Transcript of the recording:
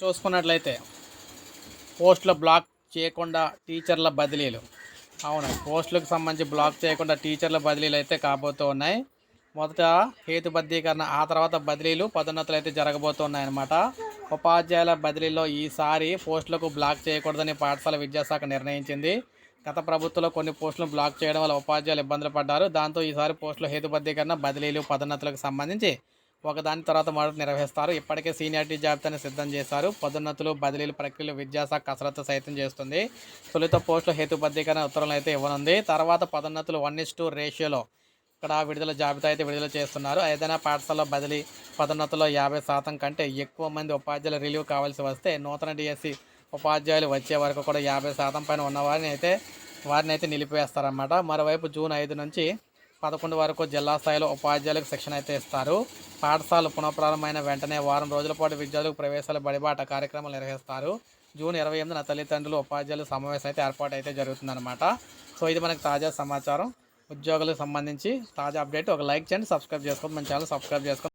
చూసుకున్నట్లయితే పోస్టుల బ్లాక్ చేయకుండా టీచర్ల బదిలీలు. అవును పోస్టులకు సంబంధించి బ్లాక్ చేయకుండా టీచర్ల బదిలీలు అయితే కాబోతూ ఉన్నాయి. మొదట హేతుబద్ధీకరణ ఆ తర్వాత బదిలీలు పదోన్నతులు అయితే జరగబోతున్నాయన్నమాట ఉపాధ్యాయుల బదిలీలో ఈసారి పోస్టులకు బ్లాక్ చేయకూడదని పాఠశాల విద్యాశాఖ నిర్ణయించింది. గత ప్రభుత్వంలో కొన్ని పోస్టులను బ్లాక్ చేయడం వల్ల ఉపాధ్యాయులు ఇబ్బందులు పడ్డారు. దాంతో ఈసారి పోస్టుల హేతుబద్ధీకరణ బదిలీలు పదోన్నతులకు సంబంధించి ఒకదాని తర్వాత మరొకటి నిర్వహిస్తారు. ఇప్పటికే సీనియారిటీ జాబితాను సిద్ధం చేశారు. పదోన్నతులు బదిలీల ప్రక్రియలు విద్యాశాఖ కసరత్తు సైతం చేస్తుంది. తొలుత పోస్టుల హేతుబద్ధీకరణ ఉత్తర్వులు అయితే ఇవ్వనుంది. తర్వాత పదోన్నతులు వన్ ఇస్ టూ రేషియోలో ఇక్కడ విడుదల జాబితా అయితే విడుదల చేస్తున్నారు. ఏదైనా పాఠశాలలో బదిలీ పదోన్నతుల్లో యాభై శాతం కంటే ఎక్కువ మంది ఉపాధ్యాయులు రిలీవ్ కావాల్సి వస్తే నూతన డిఎస్సి ఉపాధ్యాయులు వచ్చే వరకు కూడా యాభై శాతం పైన ఉన్నవారిని అయితే వారిని అయితే నిలిపివేస్తారన్నమాట. మరోవైపు జూన్ ఐదు నుంచి పదకొండు వరకు జిల్లా స్థాయిలో ఉపాధ్యాయులకు శిక్షణ అయితే ఇస్తారు. పాఠశాలలు పునఃప్రారంభమైన వెంటనే వారం రోజుల పాటు విద్యార్థులకు ప్రవేశాల బడిబాట కార్యక్రమాలు నిర్వహిస్తారు. జూన్ ఇరవై ఎనిమిదిన తల్లిదండ్రులు ఉపాధ్యాయులు సమావేశం అయితే ఏర్పాటు అయితే జరుగుతుందన్నమాట. సో ఇది మనకు తాజా సమాచారం. ఉద్యోగులకు సంబంధించి తాజా అప్డేట్. ఒక లైక్ చేయండి సబ్స్క్రైబ్ చేసుకోండి. మన ఛానల్ సబ్స్క్రైబ్ చేసుకోండి.